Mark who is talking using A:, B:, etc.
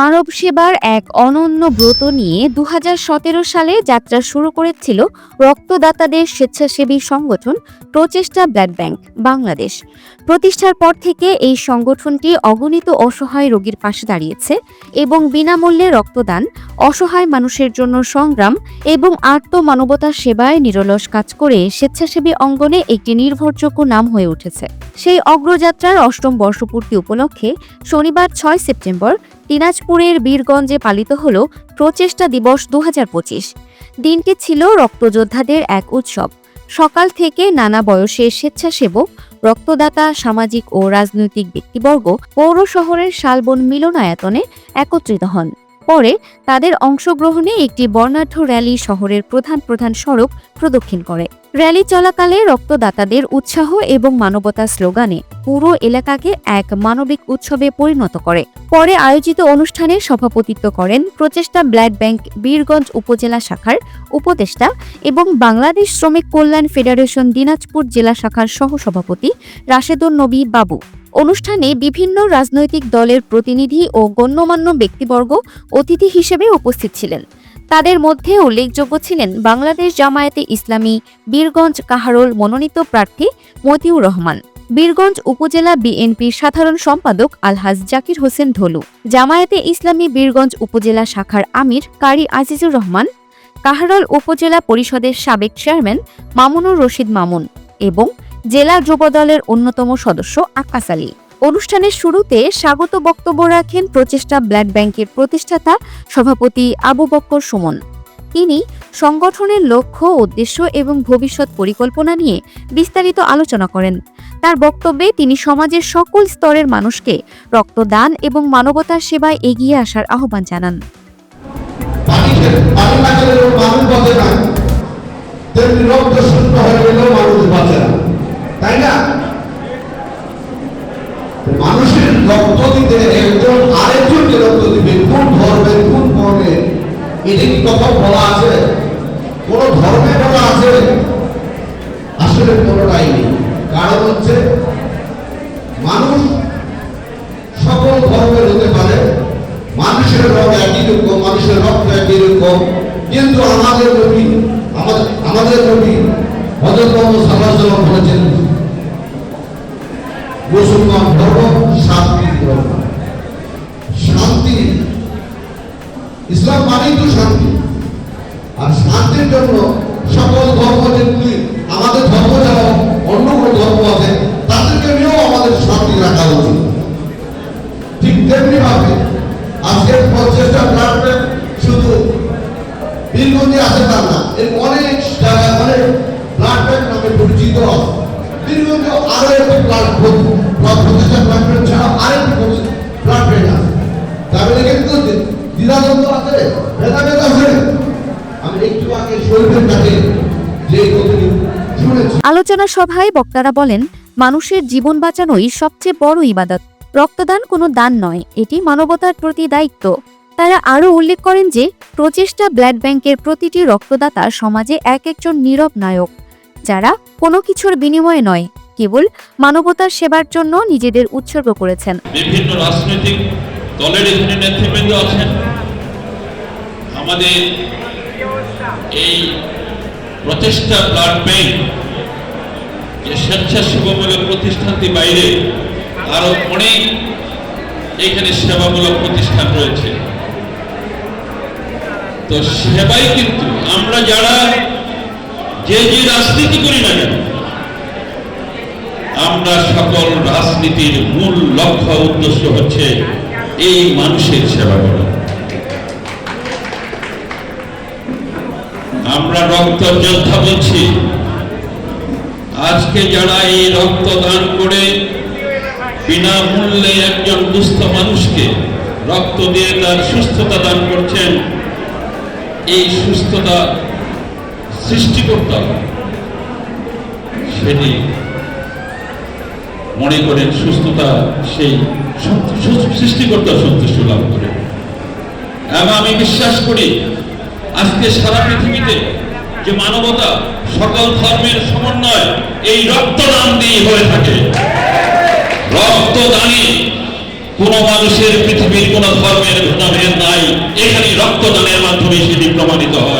A: মানব সেবার এক অনন্য ব্রত নিয়ে দু হাজার সতেরো সালে যাত্রা শুরু করেছিল রক্তদাতাদের স্বেচ্ছাসেবী সংগঠন প্রচেষ্টা ব্লাড ব্যাংক বাংলাদেশ। প্রতিষ্ঠার পর থেকে এই সংগঠনটি অগণিত অসহায় রোগীর পাশে দাঁড়িয়েছে এবং বিনামূল্যে রক্তদান, অসহায় মানুষের জন্য সংগ্রাম এবং আত্মমানবতার সেবায় নিরলস কাজ করে স্বেচ্ছাসেবী অঙ্গনে একটি নির্ভরযোগ্য নাম হয়ে উঠেছে। সেই অগ্রযাত্রার অষ্টম বর্ষপূর্তি উপলক্ষে শনিবার ছয় সেপ্টেম্বর দিনাজপুরের বীরগঞ্জে পালিত হল প্রচেষ্টা দিবস দু হাজার পঁচিশ। দিনটি ছিল রক্তযোদ্ধাদের এক উৎসব। সকাল থেকে নানা বয়সের স্বেচ্ছাসেবক, রক্তদাতা, সামাজিক ও রাজনৈতিক ব্যক্তিবর্গ পৌর শহরের শালবন মিলনায়তনে একত্রিত হন। পরে তাদের অংশগ্রহণে একটি বর্ণাঢ্য র্যালি শহরের প্রধান প্রধান সড়ক প্রদক্ষিণ করে। র্যালি চলাকালে রক্তদাতাদের উৎসাহ এবং মানবতা স্লোগানে পুরো এলাকাকে এক মানবিক উৎসবে পরিণত করে। পরে আয়োজিত অনুষ্ঠানে সভাপতিত্ব করেন প্রচেষ্টা ব্লাড ব্যাংক বীরগঞ্জ উপজেলা শাখার উপদেষ্টা এবং বাংলাদেশ শ্রমিক কল্যাণ ফেডারেশন দিনাজপুর জেলা শাখার সহসভাপতি রাশেদুন নবী বাবু। অনুষ্ঠানে বিভিন্ন রাজনৈতিক দলের প্রতিনিধি ও গণ্যমান্য ব্যক্তিবর্গ অতিথি হিসেবে উপস্থিত ছিলেন। তাদের মধ্যে উল্লেখযোগ্য ছিলেন বাংলাদেশ জামায়াতে ইসলামী বীরগঞ্জ কাহারোল মনোনীত প্রার্থী মতিউর রহমান, বীরগঞ্জ উপজেলা বিএনপির সাধারণ সম্পাদক আলহাজ জাকির হোসেন ধলু, জামায়াতে ইসলামী বীরগঞ্জ উপজেলা শাখার আমির কারি আজিজুর রহমান, কাহারোল উপজেলা পরিষদের সাবেক চেয়ারম্যান মামুনুর রশিদ মামুন এবং জেলা যুবদলের অন্যতম সদস্য আক্কাস আলী। অনুষ্ঠানের শুরুতে স্বাগত বক্তব্য রাখেন প্রচেষ্টা ব্লাড ব্যাংকের প্রতিষ্ঠাতা সভাপতি আবু বক্কর সুমন। তিনি সংগঠনের লক্ষ্য, উদ্দেশ্য এবং ভবিষ্যৎ পরিকল্পনা নিয়ে বিস্তারিত আলোচনা করেন। তার বক্তব্যে তিনি সমাজের সকল স্তরের মানুষকে রক্তদান এবং মানবতার সেবায় এগিয়ে আসার আহ্বান জানান।
B: মানুষ বাঁচে না। তাই না? মানুষের রক্ত দিতে একজন আরেকজনকে রক্ত দিবে? কোন ধর্মের কোন কর্মে? এটা কি কোথাও বলা আছে? কোন ধর্মে বলা আছে? আসলে কোনোটাই নেই। কারণ হচ্ছে, মানুষ সকল ধর্মের হতে পারে। মানুষের রং একই রকম, মানুষের রক্ত একই রকম। কিন্তু আমাদের নবী, আমাদের আমাদের নবী হজরত মোহাম্মদ বলেছেন মুসলমান ধর্ম শান্তি ধর্ম। শান্তি। ইসলাম মানেই তো শান্তি। আর শান্তির জন্য সকল ধর্ম যেগুলি আমাদের ধর্ম যেমন অন্য কোনো ধর্ম আছে আরও ব্যাংক ছাড়া তাহলে কিন্তু দ্বিধাদ্বন্দ্ব আছে আমি একটু আগে কাছে যে
A: আলোচনা সভায় বক্তারা বলেন, মানুষের জীবন বাঁচানোই সবচেয়ে বড় ইবাদত। রক্তদান কোনো দান নয়, এটি মানবতার প্রতি দায়িত্ব। তারা আরও উল্লেখ করেন যে, প্রচেষ্টা ব্লাড ব্যাংকের প্রতিটি রক্তদাতা সমাজে এক একজন নীরব নায়ক। যারা কোনো কিছুর বিনিময়ে নয়, কেবল মানবতার সেবার জন্য নিজেদের উৎসর্গ করেছেন।
C: বিভিন্ন রাজনৈতিক দলের এখানে নেতৃবৃন্দ আছেন। আমাদের এই প্রচেষ্টা ব্লাড ব্যাংক যে স্বেচ্ছাসেবামূলক প্রতিষ্ঠানটি বাইরে আরও অনেক এখানে সেবামূলক প্রতিষ্ঠান রয়েছে। তো সেবাই কিন্তু আমরা যারা যে যে রাজনীতি করি না কেন, আমরা সকল রাজনীতির মূল লক্ষ্য উদ্দেশ্য হচ্ছে এই মানুষের সেবা করা। আমরা রক্ত যোদ্ধা বলছি, আজকে যারা এই রক্ত দান করে বিনামূল্যে একজন দুস্থ মানুষকে রক্ত দিয়ে তার সুস্থতা দান করছেন, এই সুস্থতা সৃষ্টি করতে হবে সেটি মনে করেন সুস্থতা সেই সৃষ্টিকর্তা সন্তুষ্ট লাভ করে। এবং আমি বিশ্বাস করি, আজকে সারা পৃথিবীতে যে মানবতা সকল ধর্মের সমন্বয়, এই রক্তদান দিয়ে হয়ে থাকে। রক্তদানে কোন মানুষের পৃথিবীর কোন ধর্মের ভেদাভেদ প্রমাণিত হয়।